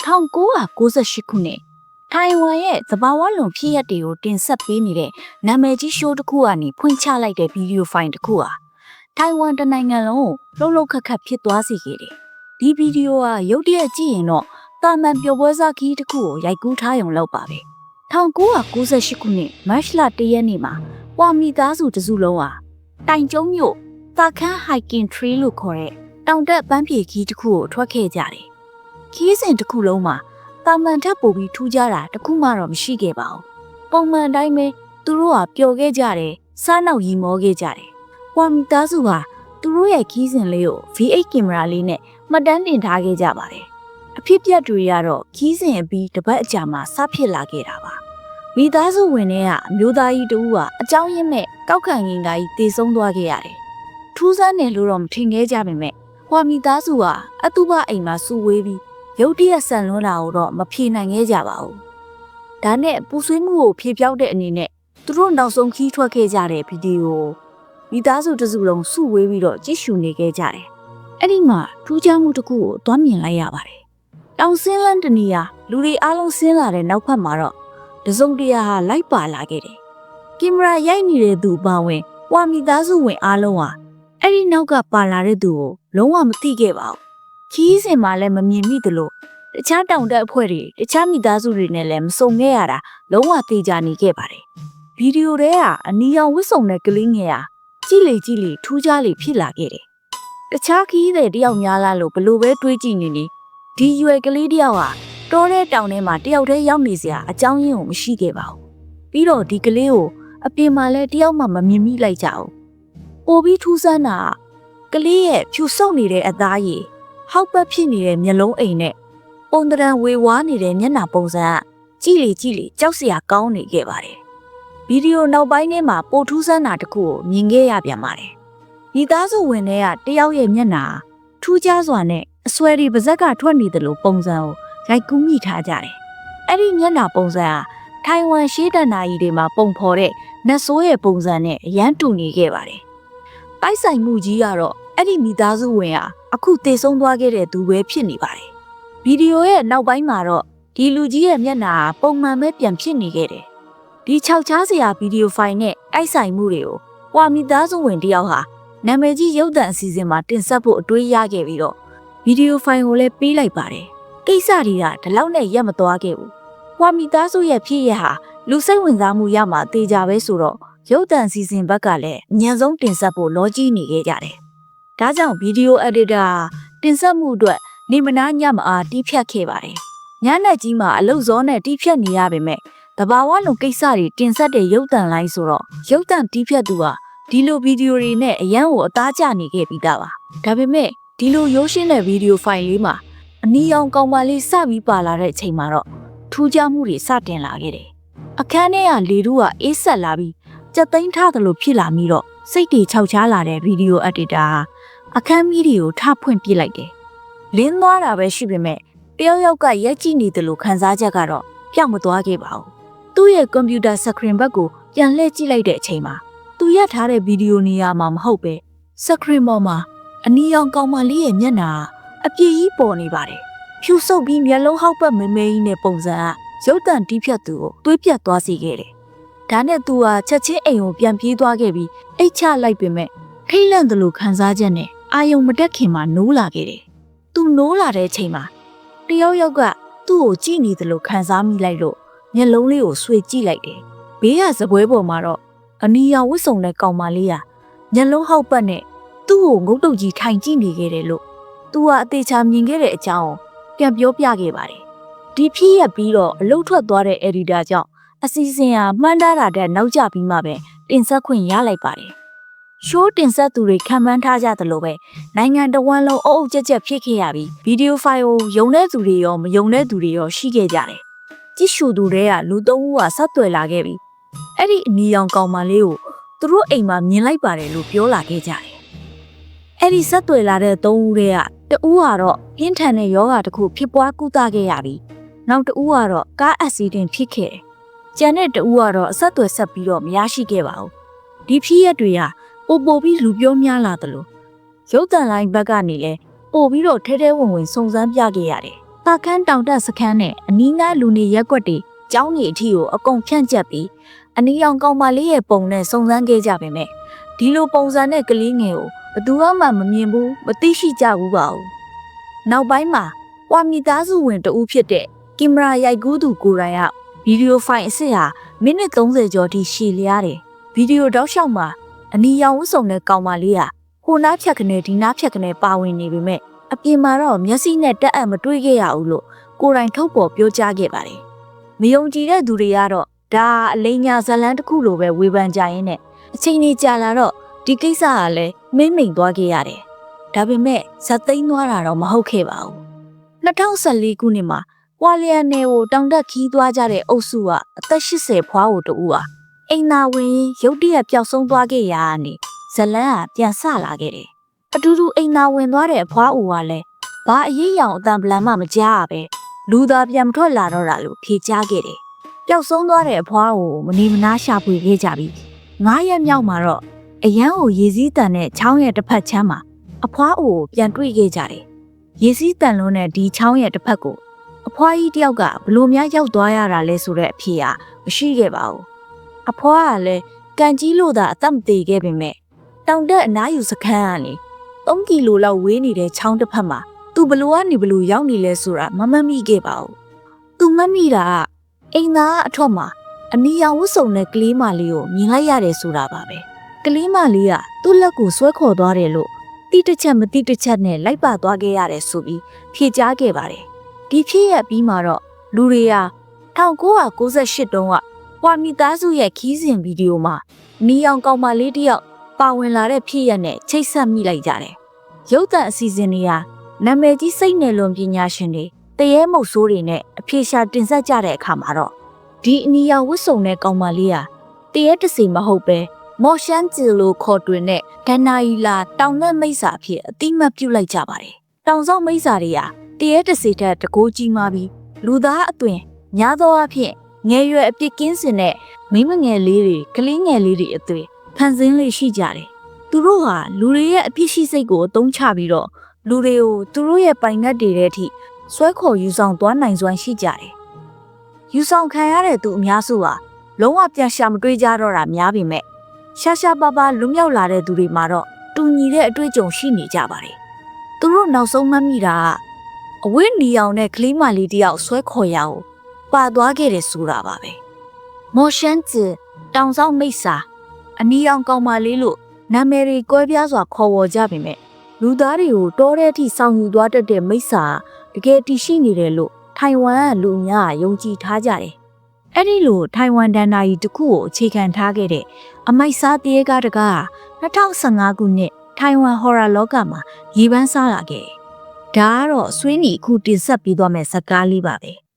1998ခုနှစ်ထိုင်ဝမ်ရဲ့သဘာဝလွန်ဖြစ်ရပ်တွေကိုတင်ဆက်ပေးနေတဲ့နာမည်ကြီးရှိုးတစ်ခုကနေဖွင့်ချလိုက်တဲ့ဗီဒီယိုဖိုင်တစ်ခုဟာထိုင်ဝမ်တနိုင်ငံလုံးကိုလှုပ်လှုပ်ခတ်ခတ်ဖြစ်သွားစေခဲ့တယ်။ဒီဗီဒီယိုဟာရုပ်တရက်ကြည့်ရင်တော့တာမန်ပျော်ပွဲစားခီးတစ်ခုကိုရိုက်ကူးထားရုံလောက်ပါပဲ။1998ခုနှစ်မတ်လ1ရက်နေ့မှာပွာမီသားစုတစ်စုလုံးဟာတိုင်ကျုံမြို့တာခန်း hiking trail လို့ခေါ်တဲ့တောင်တက်ပန်းဖြေခီးတစ်ခုကိုထွက်ခဲ့ကြတယ်။ ခီးစဉ်တစ်ခုလုံးမှာတာမန်ထက်ပိုပြီးထူးခြားတာတစ်ခုမှတော့မရှိခဲ့ပါဘူး။ပုံမှန်တိုင်းပဲသူတို့ဟာပျော်ခဲ့ကြတယ်။စားနောက်ရီမောခဲ့ကြတယ်။ပွာမီသားစုဟာသူတို့ရဲ့ခီးစဉ်လေးကို V8 ကင်မရာလေးနဲ့မှတ်တမ်းတင်ထားခဲ့ကြပါတယ်။အဖြစ်ပြက်တွေကတော့ခီးစဉ်အပြီးတစ်ပတ်အကြာမှာစဖြစ်လာခဲ့တာပါ။မိသားစုဝင်တွေကအမျိုးသားကြီးတဦးကအကြောင်းရင်းမဲ့ကောက်ခံရင်ကကြီးတည်ဆုံးသွားခဲ့ရတယ်။ထူးဆန်းတယ်လို့တော့မထင်ခဲ့ကြပါနဲ့။ဟွာမိသားစုဟာအတုပအိမ်မှာစုဝေးပြီး ရုတ်တရက်ဆန်လွန်းလာတော့မဖြေနိုင်ခဲ့ကြပါဘူး။ဒါနဲ့ပူဆွေးမှုကိုဖြေပြောက်တဲ့အနေနဲ့သူတို့နောက်ဆုံးခီးထွက်ခဲ့ကြတဲ့ဗီဒီယိုမိသားစုတစုလုံးစုဝေးပြီးတော့ကြည့်ရှုနေခဲ့ကြတယ်။အဲ့ဒီမှာထူးခြားမှုတစ်ခုကိုသွားမြင်လိုက်ရပါတယ်။တောင်စင်းလန်းတနီယာလူတွေအားလုံးဆင်းလာတဲ့နောက်ဖက်မှာတော့တစုံတရာဟာလိုက်ပါလာခဲ့တယ်။ကင်မရာရိုက်နေတဲ့သူအပါဝင်ဝါမိသားစုဝင်အားလုံးဟာအဲ့ဒီနောက်ကပါလာတဲ့သူကိုလုံးဝမသိခဲ့ပါဘူး။ ခီးစင်မှလည်းမမြင်မိသလိုတခြားတောင်တက်အဖွဲ့တွေတခြားမိသားစုတွေနဲ့လည်းမစုံခဲ့ရတာလုံးဝသိကြနေခဲ့ပါတယ်။ဗီဒီယိုထဲကအနီရောင်ဝစ်စုံတဲ့ကလေးငယ်ဟာကြည့်လေကြည့်လေထူးခြားလေဖြစ်လာခဲ့တယ်။တခြားခီးတဲ့တယောက်များလားလို့ဘလို့ပဲတွေးကြည့်နေနေဒီရွယ်ကလေးတယောက်ဟာတောတဲ့တောင်ထဲမှာတယောက်တည်းရောက်နေစရာအကြောင်းရင်းကိုမရှိခဲ့ပါဘူး။ပြီးတော့ဒီကလေးကိုအပြင်မှာလည်းတယောက်မှမမြင်မိလိုက်ကြဘူး။ပိုပြီးထူးဆန်းတာကကလေးရဲ့ဖြူဆုပ်နေတဲ့အသားရည် ဟောက်ပတ်ဖြစ်နေတဲ့မျက်လုံးအိမ်နဲ့ပုံတရံဝေဝါးနေတဲ့မျက်နှာပုံစံကကြည့်လေကြည့်လေကြောက်စရာကောင်းနေခဲ့ပါတယ်။ဗီဒီယိုနောက်ပိုင်းထဲမှာပိုထူးဆန်းတာတစ်ခုကိုမြင်ခဲ့ရပြန်ပါတယ်။ဒီသားစုဝင်တွေကတယောက်ရဲ့မျက်နှာထူးခြားစွာနဲ့အစွဲတွေပါဇက်ကထွက်နေတယ်လို့ပုံစံကိုရိုက်ကူးမိထားကြတယ်။အဲ့ဒီမျက်နှာပုံစံဟာထိုင်ဝမ်ရှေးတနာကြီးတွေမှာပုံဖော်တဲ့နတ်ဆိုးရဲ့ပုံစံနဲ့အရန်တူနေခဲ့ပါတယ်။ပိုက်ဆိုင်မှုကြီးကတော့ အဲ့ဒီမိသားစုဝင်ဟာအခုတည်ဆုံးသွားခဲ့တဲ့သူပဲဖြစ်နေပါတယ်။ဗီဒီယိုရဲ့နောက်ပိုင်းမှာတော့ဒီလူကြီးရဲ့မျက်နှာဟာပုံမှန်ပဲပြန်ဖြစ်နေခဲ့တယ်။ဒီခြောက်ချားစရာဗီဒီယိုဖိုင်နဲ့တိုက်ဆိုင်မှုတွေကိုဟွာမိသားစုဝင်တယောက်ဟာနာမည်ကြီးရုပ်သံအစီအစဉ်မှာတင်ဆက်ဖို့အတွေးရခဲ့ပြီးတော့ဗီဒီယိုဖိုင်ကိုလည်းပေးလိုက်ပါတယ်။ကိစ္စတွေကဒီလောက်နဲ့ရက်မသွားခဲ့ဘူး။ဟွာမိသားစုရဲ့ဖြစ်ရဟာလူစိတ်ဝင်စားမှုရမှာတေချာပဲဆိုတော့ရုပ်သံစီစဉ်ဘက်ကလည်းအញ្ញံဆုံးတင်ဆက်ဖို့လောကြီးနေခဲ့ကြတယ်။ ဒါကြောင့်ဗီဒီယိုအက်ဒီတာတင်ဆက်မှုအတွက်နေမနာညမအားတီးဖြတ်ခဲ့ပါတယ်။ညနေကြီးမှာအလုတ်စောနဲ့တီးဖြတ်နေရပေမဲ့တဘာဝလုံးကိစ္စတွေတင်ဆက်တဲ့ရုပ်သံလိုင်းဆိုတော့ရုပ်သံတီးဖြတ်သူဟာဒီလိုဗီဒီယိုတွေနဲ့အရန်ကိုအသားကျနေခဲ့ပြီးသားပါ။ဒါပေမဲ့ဒီလိုရိုးရှင်းတဲ့ဗီဒီယိုဖိုင်လေးမှာအနီရောင်ကောင်မလေးစပြီးပါလာတဲ့အချိန်မှာတော့ထူးခြားမှုတွေစတင်လာခဲ့တယ်။အခန်းထဲကလေတူးကအေးဆက်လာပြီးကြက်သိမ်းထားသလိုဖြစ်လာပြီးတော့စိတ်တွေခြောက်ခြားလာတဲ့ဗီဒီယိုအက်ဒီတာ အခန်းမီးတွေကိုထဖွင့်ပြလိုက်တယ်။လင်းသွားတာပဲရှိပေမဲ့တယောက်ယောက်ကရက်ကြည့်နေတယ်လို့ခံစားချက်ကတော့ပြောင်းမသွားခဲ့ပါဘူး။သူ့ရဲ့ကွန်ပျူတာစကရင်ဘက်ကိုပြန်လှည့်ကြည့်လိုက်တဲ့အချိန်မှာသူရထားတဲ့ဗီဒီယိုနေရာမှာမဟုတ်ပဲစကရင်ပေါ်မှာအနီရောင်ကောင်မလေးရဲ့မျက်နှာအပြည့်ကြီးပေါ်နေပါတယ်။ဖြူဆုပ်ပြီးမျက်လုံးဟောက်ပတ်မဲမဲကြီးနဲ့ပုံစံကရုပ်တံတီးဖြတ်သူကိုတွေးပြတ်သွားစေခဲ့တယ်။ဒါနဲ့သူဟာချက်ချင်းအိမ်ကိုပြန်ပြေးသွားခဲ့ပြီးအိတ်ချလိုက်ပေမဲ့ထိတ်လန့်တယ်လို့ခံစားချက်နဲ့ အာယုံမတက်ခင်မှာနိုးလာခဲ့တယ်။သူနိုးလာတဲ့အချိန်မှာတယောက်ယောက်ကသူ့ကိုကြည့်နေတယ်လို့ခံစားမိလိုက်လို့မျက်လုံးလေးကိုဆွေကြည့်လိုက်တယ်။ဘေးကစပွဲပေါ်မှာတော့အနီရောင်ဝတ်စုံတဲ့ကောင်မလေးဟာမျက်လုံးဟောက်ပတ်နဲ့သူ့ကိုငုတ်တုတ်ကြီးထိုင်ကြည့်နေခဲ့တယ်လို့သူကအသေးချာမြင်ခဲ့တဲ့အကြောင်းကိုပြန်ပြောပြခဲ့ပါတယ်။ဒီဖြစ်ရပြီးတော့အလုတ်ထွက်သွားတဲ့ editor ကြောင့်အစီအစဉ်ဟာမှန်းတာတာတဲ့နောက်ကျပြီးမှပဲတင်ဆက်ခွင့်ရလိုက်ပါတယ်။ ရှိုးတင်ဆက်သူတွေခံမှန်းထားကြသလိုပဲနိုင်ငံတော်ဝန်လုံးအုပ်အုပ်ကြက်ကြက်ဖြစ်ခဲ့ရပြီးဗီဒီယိုဖိုင်ကိုယုံတဲ့သူတွေရောမယုံတဲ့သူတွေရောရှိခဲ့ကြတယ်။ကြည့်ရှုသူတွေကလူသုံးဦးကဆက်သွယ်လာခဲ့ပြီးအဲ့ဒီအနီရောင်ကောင်မလေးကိုသူတို့အိမ်မှာမြင်လိုက်ပါတယ်လို့ပြောလာခဲ့ကြတယ်။အဲ့ဒီဆက်သွယ်လာတဲ့သုံးဦးတွေကတဦးကတော့ပြင်းထန်တဲ့ယောဂတစ်ခုဖြစ်ပွားကုသခဲ့ရပြီးနောက်တဦးကတော့ကားအက်ဆီဒင့်ဖြစ်ခဲ့တယ်။ကျန်တဲ့တဦးကတော့အဆက်အသွယ်ဆက်ပြီးတော့မရရှိခဲ့ပါဘူး။ဒီဖြစ်ရက်တွေက ပိုပိုပြီးလူပြောများလာသလိုရုပ်တံလိုင်းဘက်ကနေလည်းပို့ပြီးတော့ထဲထဲဝင်ဝင်စုံစမ်းပြခဲ့ရတယ်တာခန်းတောင်တက်စခန်းနဲ့အနီးနားလူနေရက်ကွက်တွေကျောင်းကြီးအထီကိုအကုန်ဖြန့်ကျက်ပြီးအနီရောင်ကောင်မလေးရဲ့ပုံနဲ့စုံစမ်းခဲ့ကြပါမယ်ဒီလိုပုံစံနဲ့ကလေးငယ်ကိုဘယ်သူမှမမြင်ဘူးမသိရှိကြဘူးပါဘူးနောက်ပိုင်းမှာပွာမီသားစုဝင်တဦးဖြစ်တဲ့ကင်မရာရိုက်ကူးသူကိုယ်တိုင်ကဗီဒီယိုဖိုင်အစ်စ်ဟာမိနစ်30ကျော်ထိရှည်လျားတယ်ဗီဒီယိုတောက်လျှောက်မှာ အနီရောင်ဝတ်စုံတဲ့ကောင်မလေးဟာဟိုနားဖြတ်ကနေဒီနားဖြတ်ကနေပါဝင်နေပေမဲ့အပြင်မှာတော့မျက်စိနဲ့တက်အပ်မတွေ့ခဲ့ရဘူးလို့ကိုယ်တိုင်ထုတ်ပေါ်ပြောကြားခဲ့ပါတယ်မယုံကြည်တဲ့သူတွေကတော့ဒါအလိညာဇလန်းတစ်ခုလိုပဲဝေဖန်ကြရင်းနဲ့အချိန်ကြီးကြာလာတော့ဒီကိစ္စကလည်းမိမ့်မိန်သွားခဲ့ရတယ်ဒါပေမဲ့ဇက်သိမ်းသွားတာတော့မဟုတ်ခဲ့ပါဘူး2014ခုနှစ်မှာကွာလီယာနယ်ကိုတောင်တက်ခီးသွားကြတဲ့အုပ်စုကအသက်80ဖွားကိုတူဟာ အိမ်သာဝင်ရုတ်တရက်ပျောက်ဆုံးသွားခဲ့ရာကနေဇလန်းကပြန်ဆလာခဲ့တယ်အတူတူအိမ်သာဝင်သွားတဲ့အဖွားအိုကလည်းဘာအရေးရောင်အတန်ပလန်မှမကြားရပဲလူသားပြန်မထွက်လာတော့တာလို့ဖြေကြားခဲ့တယ်ပျောက်ဆုံးသွားတဲ့အဖွားကိုမနေမနာရှာဖွေခဲ့ကြပြီငားရက်မြောက်မှာတော့အရန်ကိုရေစည်းတန်တဲ့ချောင်းရဲ့တစ်ဖက်ချမ်းမှာအဖွားအိုကိုပြန်တွေ့ခဲ့ကြတယ်ရေစည်းတန်လုံးတဲ့ဒီချောင်းရဲ့တစ်ဖက်ကိုအဖွားကြီးတယောက်ကဘလို့များရောက်သွားရတာလဲဆိုတဲ့အဖြေဟာမရှိခဲ့ပါဘူး အဖွားကလည်းကန်ကြီးလို့သာအသက်မသေးခဲ့ပေမဲ့တောင်တက်အနားယူစခန်းကနေ3ကီလိုလောက်ဝေးနေတဲ့ချောင်းတစ်ဖက်မှာသူဘလို့ကနေဘလို့ရောက်နေလဲဆိုတာမမှတ်မိခဲ့ပါဘူးသူမှတ်မိတာကအိမ်သားအထွတ်မှာအနီရောင်ဝတ်စုံတဲ့ကလေးမလေးကိုမြင်လိုက်ရတယ်ဆိုတာပါပဲကလေးမလေးကသူ့လက်ကိုဆွဲခေါ်သွားတယ်လို့တိတစ်ချက်မတိတစ်ချက်နဲ့လိုက်ပါသွားခဲ့ရတယ်ဆိုပြီးဖြေကြားခဲ့ပါတယ်ဒီဖြစ်ရပြီးမှတော့လူတွေဟာ1998တုန်းက ပွာမီသားစုရဲ့ခီးစဉ်ဗီဒီယိုမှာနီအောင်ကောင်မလေးတယောက်ပါဝင်လာတဲ့ဖြစ်ရနဲ့ချိတ်ဆက်မိလိုက်ကြတယ်ရုပ်သံအစီအစဉ်တွေဟာနာမည်ကြီးစိတ်နယ်လွန်ပညာရှင်တွေတရေမုတ်ဆိုးတွေနဲ့အဖြေရှာတင်ဆက်ကြတဲ့အခါမှာတော့ဒီအနီရောင်ဝတ်စုံတဲ့ကောင်မလေးဟာတရေတစီမဟုတ်ပဲမော်ရှန်ဂျီလိုခေါ်တွင်တဲ့ဒန်နာယီလာတောင်နဲ့မိတ်စာအဖြစ်အတိမတ်ပြုတ်လိုက်ကြပါတယ်။တောင်စောက်မိတ်စာတွေဟာတရေတစီထက်တကိုးကြီးမားပြီးလူသားအသွင်ညာသောအဖြစ် ငယ်ရွယ်အပြစ်ကင်းစင်တဲ့မိမငယ်လေးတွေကလေးငယ်လေးတွေအသွင်ဖန်ဆင်းလေးရှိကြတယ်။သူတို့ဟာလူတွေရဲ့အပြစ်ရှိစိတ်ကိုအသုံးချပြီးတော့လူတွေကိုသူတို့ရဲ့ပိုင်ငတ်တွေတဲ့အထိဆွဲခေါ်ယူဆောင်သွားနိုင်စွမ်းရှိကြတယ်။ယူဆောင်ခံရတဲ့သူအများစုဟာလုံးဝပြန်ရှာမတွေးကြတော့တာများပေမဲ့ရှာရှာပါပါလွမြောက်လာတဲ့သူတွေမှာတော့တူညီတဲ့အတွေ့အကြုံရှိနေကြပါတယ်။သူတို့နောက်ဆုံးမှတ်မိတာကအဝင်းနီအောင်နဲ့ကလေးမလေးတယောက်ဆွဲခေါ်ရအောင် ပါသွားခဲ့တယ်ဆိုတာပါပဲ။မော်ရှန်ကျတောင်ဆောင်မိတ်စာအနီအောင်ကောင်မလေးလို့နာမည်တွေကွဲပြားစွာခေါ်ဝေါ်ကြပေမဲ့လူသားတွေကိုတောတဲ့အထိဆောင်ယူသွားတတ်တဲ့မိစ္ဆာတကယ်တည်ရှိနေတယ်လို့ထိုင်ဝမ်ကလူအများကယုံကြည်ထားကြတယ်။အဲ့ဒီလိုထိုင်ဝမ်ဒန်နာရီတစ်ခုကိုအခြေခံထားခဲ့တဲ့အမိုက်စားတရေကားတကား2015ခုနှစ်ထိုင်ဝမ်ဟော်ရာလောကမှာရေပန်းစားလာခဲ့တယ်။ဒါကတော့ဆွေးနီအခုတင်ဆက်ပြီးသွားမယ့်ဇာတ်ကားလေးပါပဲ။